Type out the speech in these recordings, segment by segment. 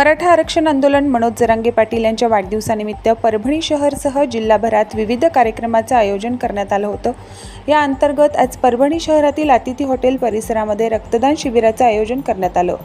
मराठा आरक्षण आंदोलन मनोज जरांगे पाटील यांच्या वाढदिवसानिमित्त परभणी शहरसह जिल्हाभरात विविध कार्यक्रमाचं आयोजन करण्यात आलं होतं. या अंतर्गत आज परभणी शहरातील अतिथी हॉटेल परिसरामध्ये रक्तदान शिबिराचं आयोजन करण्यात आलं.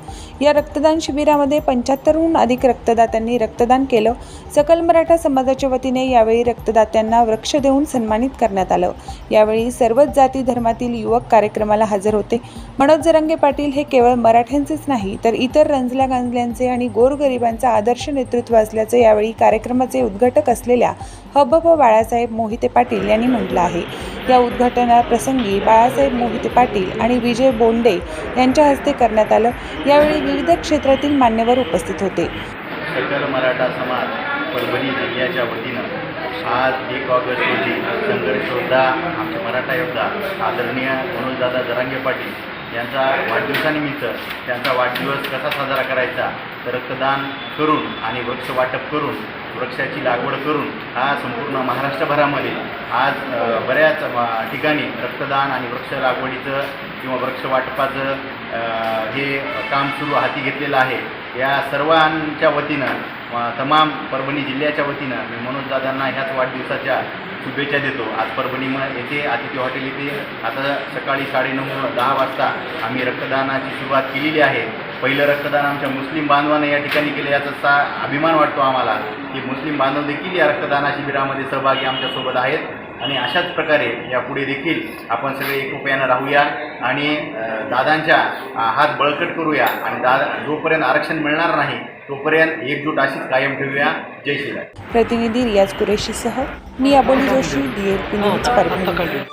या रक्तदान शिबिरामध्ये पंच्याहत्तरहून अधिक रक्तदात्यांनी रक्तदान केलं. सकल मराठा समाजाच्या वतीने यावेळी रक्तदात्यांना वृक्ष देऊन सन्मानित करण्यात आलं. यावेळी सर्वच जाती धर्मातील युवक कार्यक्रमाला हजर होते. मनोज जरांगे पाटील हे केवळ मराठ्यांचेच नाही तर इतर रंजल्या गांजल्यांचे आणि गो गोरगरिबांचा आदर्श नेतृत्व असल्याचं यावेळी कार्यक्रमाचे उद्घाटक असलेल्या हबप बाळासाहेब मोहिते पाटील यांनी म्हटलं आहे. या उद्घाटनाप्रसंगी बाळासाहेब मोहिते पाटील आणि विजय बोंडे यांच्या हस्ते करण्यात आलं. यावेळी विविध क्षेत्रातील मान्यवर उपस्थित होते. सकल मराठा समाज परभणी जिल्ह्याच्या वतीनं आज एक ऑगस्ट रोजी संघर्ष योद्धा आमचे मराठा योद्धा आदरणीय मनोजदादा जरांगे पाटील यांचा वाढदिवसानिमित्त त्यांचा वाढदिवस कसा साजरा करायचा तर रक्तदान करून आणि वृक्ष वाटप करून वृक्षाची लागवड करून हा संपूर्ण महाराष्ट्रभरामध्ये आज बऱ्याच ठिकाणी रक्तदान आणि वृक्ष लागवडीचं किंवा वृक्ष वाटपाचं हे काम सुरू हाती घेतलेलं आहे. या सर्वांच्या वतीनं तमाम परभणी जिल्ह्याच्या वतीनं मी मनोजदादांना ह्याच वाढदिवसाच्या शुभेच्छा देतो. आज परभणी म येथे अतिथी हॉटेल येथे आता सकाळी साडेनऊ दहा वाजता आम्ही रक्तदानाची सुरुवात केलेली आहे. पहिलं रक्तदान आमच्या मुस्लिम बांधवानं या ठिकाणी केलं. याचा सा अभिमान वाटतो आम्हाला. की मुस्लिम बांधव देखील या रक्तदाना शिबिरामध्ये सहभागी आमच्यासोबत आहेत. आणि अशाच प्रकारे यापुढे देखील आपण सगळे एकोप्यानं राहूया आणि दादांच्या हात बळकट करूया आणि दादा जोपर्यंत आरक्षण मिळणार नाही तोपर्यंत एकजूट अशीच कायम ठेवूया. जय श्रीराम. प्रतिनिधी रियाज कुरेशीसह मी Aboli Joshi D L P news Parbhani.